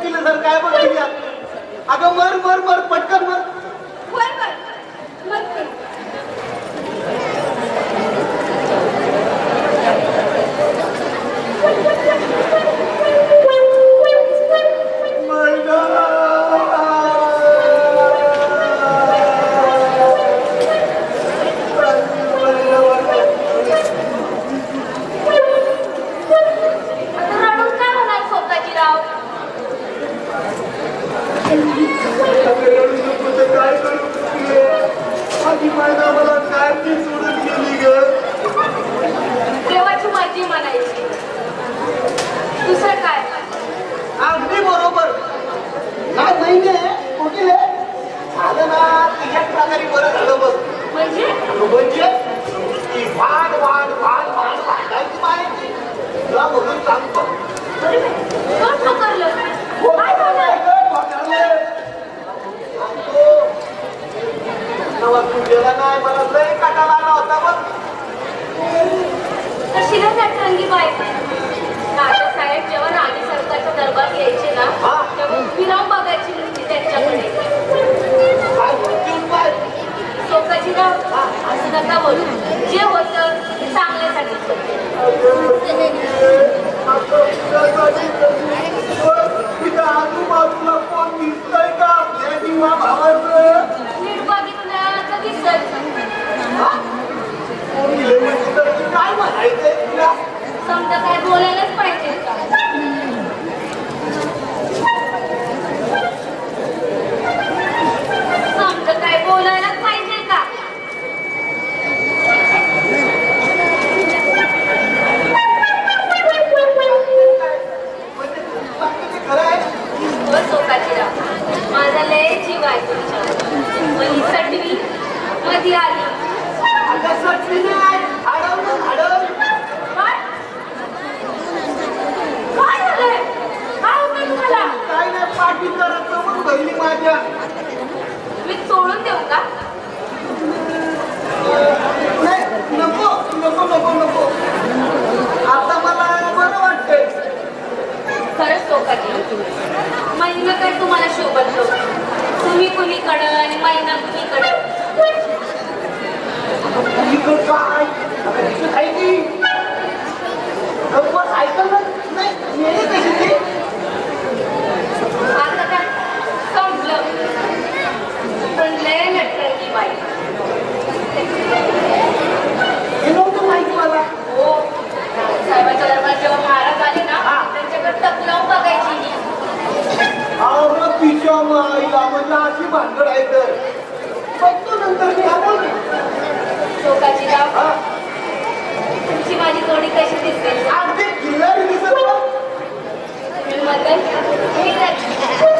बघतील तर काय बघतील माईला म्हणला अशी भानगड आहे तर. बघतो नंतर मी आलो तुमची माझी जोडी कशी दिसते? अगदी खिल्लारी दिसत मी नक्की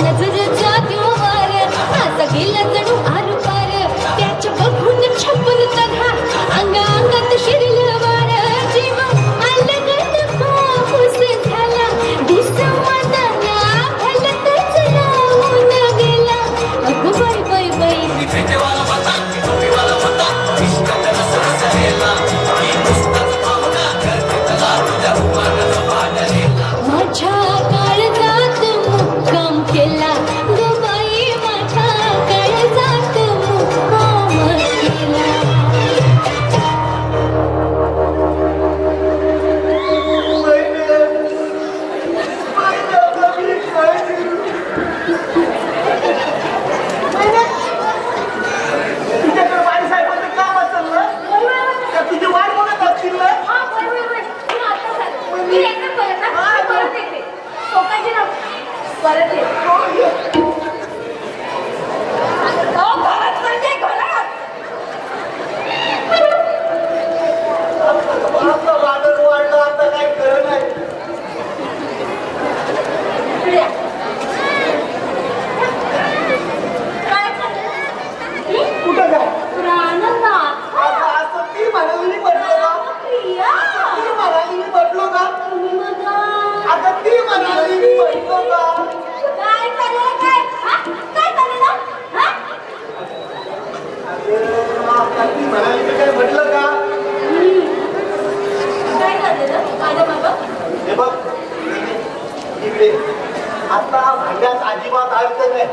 and the अजिबात अडचण नाही.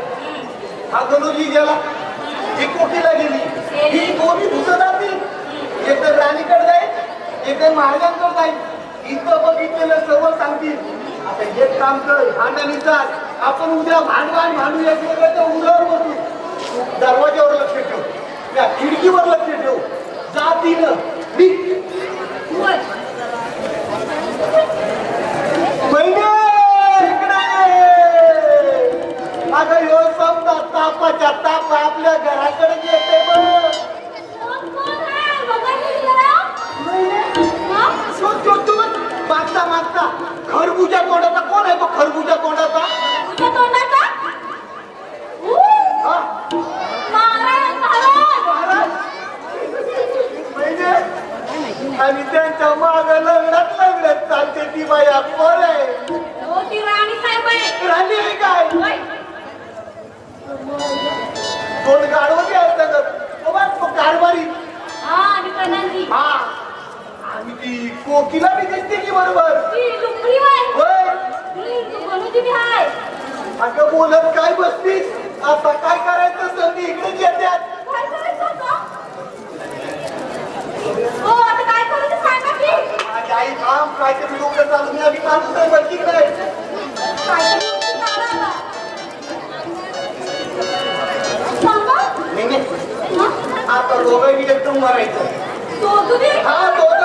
हा गणूजी गेला. ही कोटीला गेली? ही दोन्ही भूत जातील. एक तर राणीकडे जाईल एक तर महाराजांकडे जाईल. इथं बघितलेलं सर्व सांगतील. आता एक काम कर भांडण चाल आपण उद्या भांडवान भांडू एकमेकाच्या उरावर बसू. दरवाज्यावर लक्ष ठेव. त्या खिडकीवर लक्ष ठेव. जातीनं निघ. होय. महिने इकडे ये. अगं ह्यो समजा तापाच्या ताप आपल्या घराकडे येते तू मागता मागता. खरबुजा तोंडाचा कोण आहे तो खरबुजा तोंडाचा? आणि त्यांच्या माग लग्नात लग्नात चालते ती बाया. कोण आहे? ती कोकिला बी दिसते की बरोबर. होय. अगं बोलत काय बसतीस? आता काय करायचं संधी इकडेच काय आता? हो, काय आई काम काहीतरी डोकं चालू मी आधी माणूस आहे तिकडे आता. आता दोघांनी एकदम मरायचं. दोघं? हा दोघांनी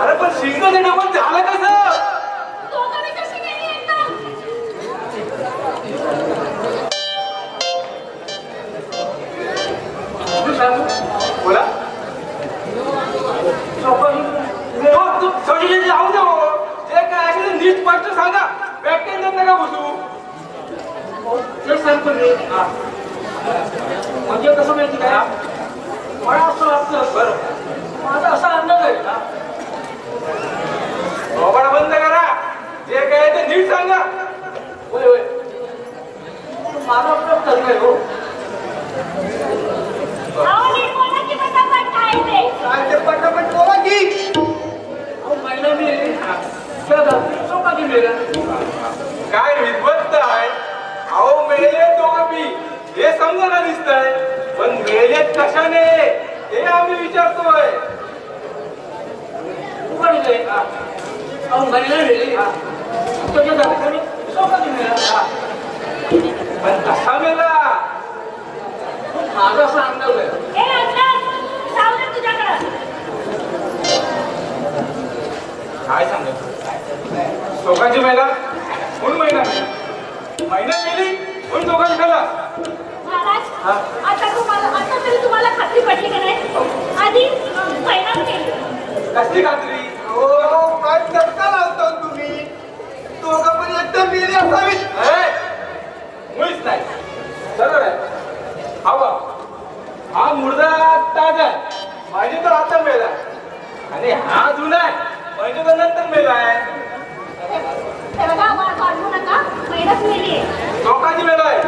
अरे पण शिंग देणं पण झालं कसं? बोला. आपण हो, तू सगळी जाऊ दे हो. जे काय असेल नीट स्पष्ट सांगा. व्याख्यान देत नका बसू? ते सांगतो मी. हा. म्हणजे कसं माहिती काय मला असं वाटतं बरं माझा असा अंदाज आहे थोबाड बंद करा जे काय आहे ते नीट सांगा होय होय माझा उपयोग चालू आहे हो काय ते काय ते पटापट बोला की. अहो, महिला मेली त्या रात्री सोकाची मेला काय विद्वत्त आहे? अहो मेले दोघं हे समजायला दिसतंय? पण मेलेत कशाने? हे आम्ही विचारतोय. उघडले अहो महिला मेली. त्याच्या दाखवणी सोकाची हा मुर्दा ताजा आहे. तर आता मेला आणि हा जुना आहे. म्हणजे तर नंतर मेला आहे. लोकांची मेला आहे.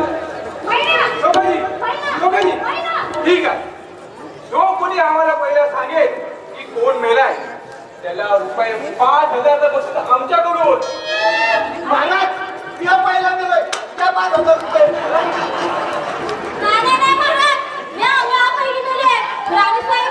लोकांची लोकांची ठीक आहे. जो कोणी आम्हाला पहिला सांगेल की कोण मेला आहे त्याला रुपये पाच हजारचा बसून आमच्याकडून मानात त्या पहिला मेलाय त्या पाच हजार रुपये. मेली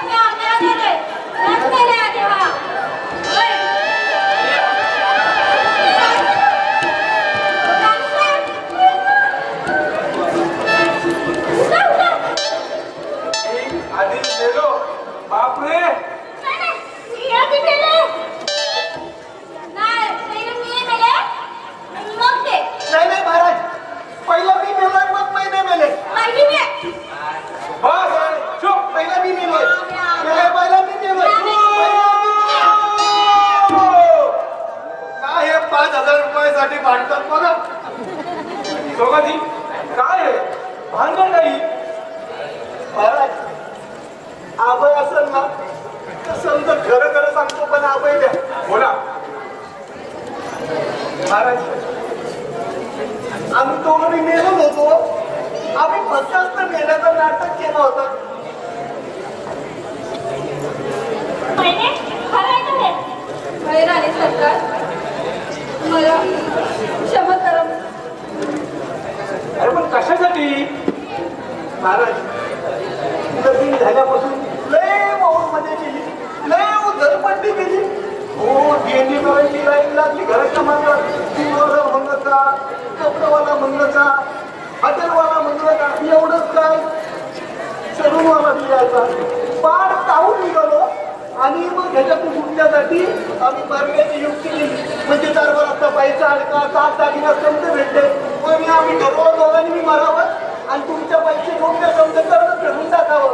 पाच हजार रुपयासाठी भांडतात बघा. सोगाजी काय आहे भानगड नाही महाराज आबय असेल ना तर समजा खरं खरं सांगतो पण आबय द्या. बोला. महाराज आम्ही दोघं मेलो होतो. आम्ही फक्त मेल्याचं नाटक केलं होतं. हे? सरकार. मला क्षमा करा. अरे पण कशासाठी? महाराज लगीन झाल्यापासून लय माऊरमध्ये गेली लय उधळपट्टी गेली. हो गेली करायची लाईन लागली घराच्या मागं. मंगचा कपडेवाला मंगचा हॉटेलवाला का एवढंच काय? सलूनवाला निघायचा पार काढून निघालो? आणि मग ह्याच्यातून सुटण्यासाठी आम्ही मार्गाची युक्ती केली. म्हणजे दरबारात पैसा अडका सात दागिना समज भेटले. मग मी आम्ही ठरवलं दोघांनी मी मारावं आणि तुमच्या पैसे घेऊन समजा समज कर्ज फेडून टाकावं.